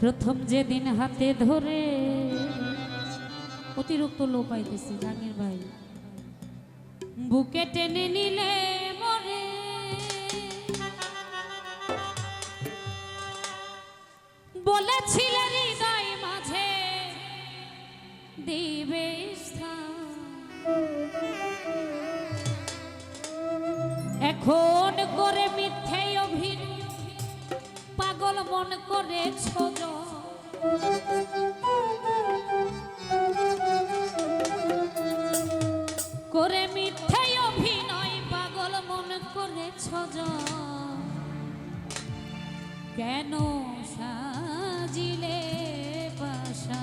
প্রথম যেদিন হাতে ধরে, অতিরিক্ত লো পাইতেছি জাহাঙ্গীর ভাই। বুকে টেনে নিলে মরে। বলেছিলে হৃদয় মাঝে, দিবে এখন করে মিথ্যে পাগল মন করে ছোট করে মিথ্যে অভিনয় পাগল মন করে ছোট কেন সাজিলে বাসা?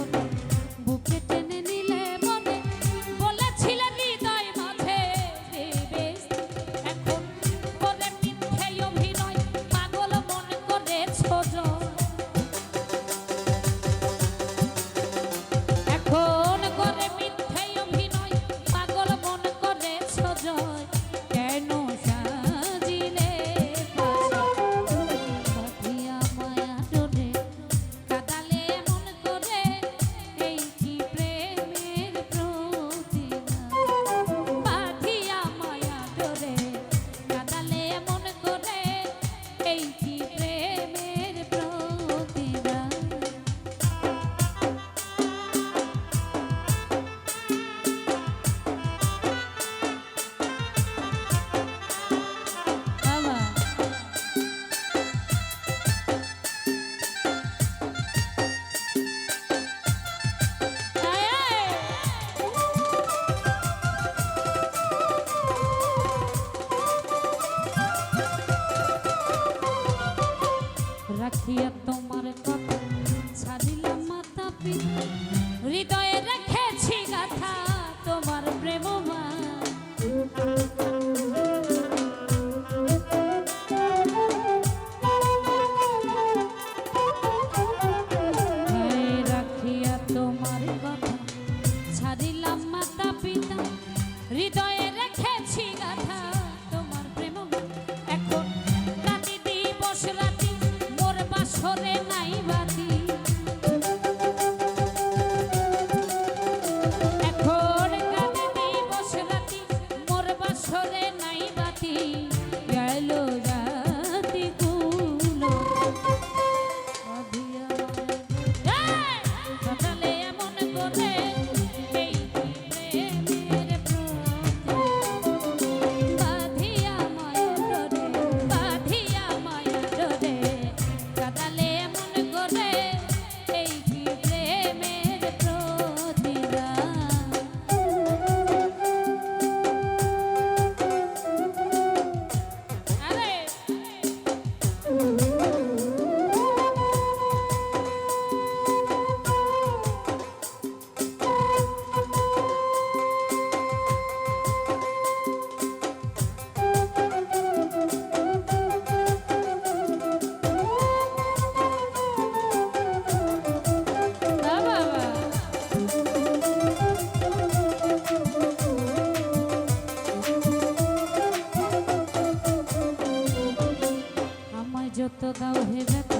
যত দাও হে ব্যথা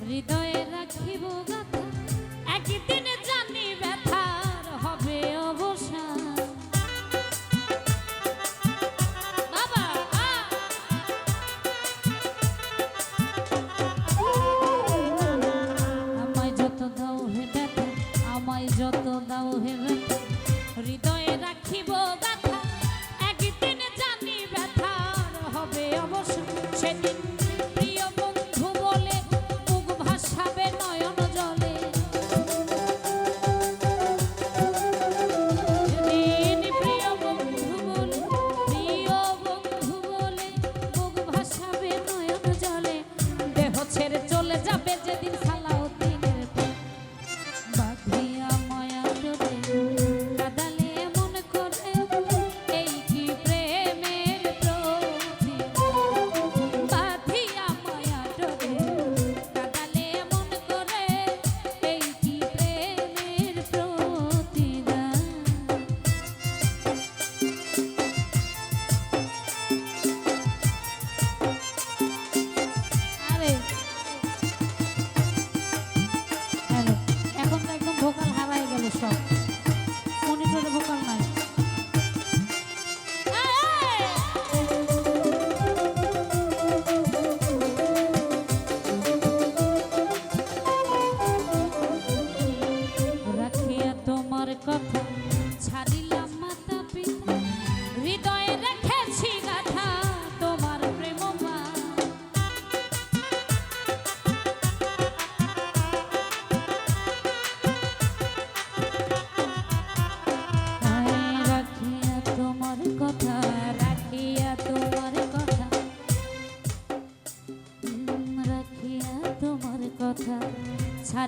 হৃদয়ে রাখিব গাথা একদিন জানি ব্যথা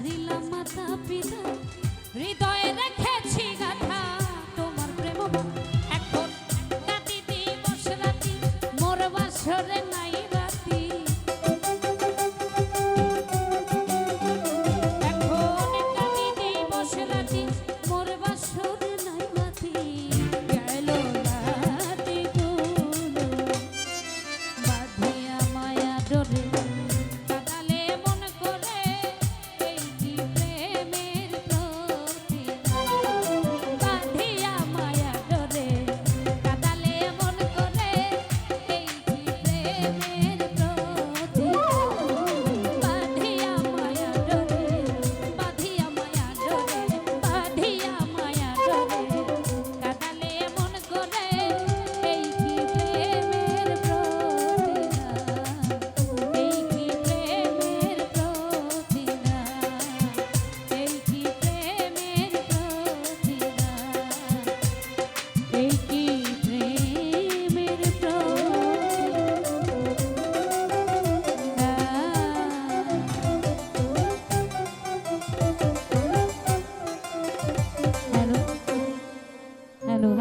বাঁধিলা মাতা পিতা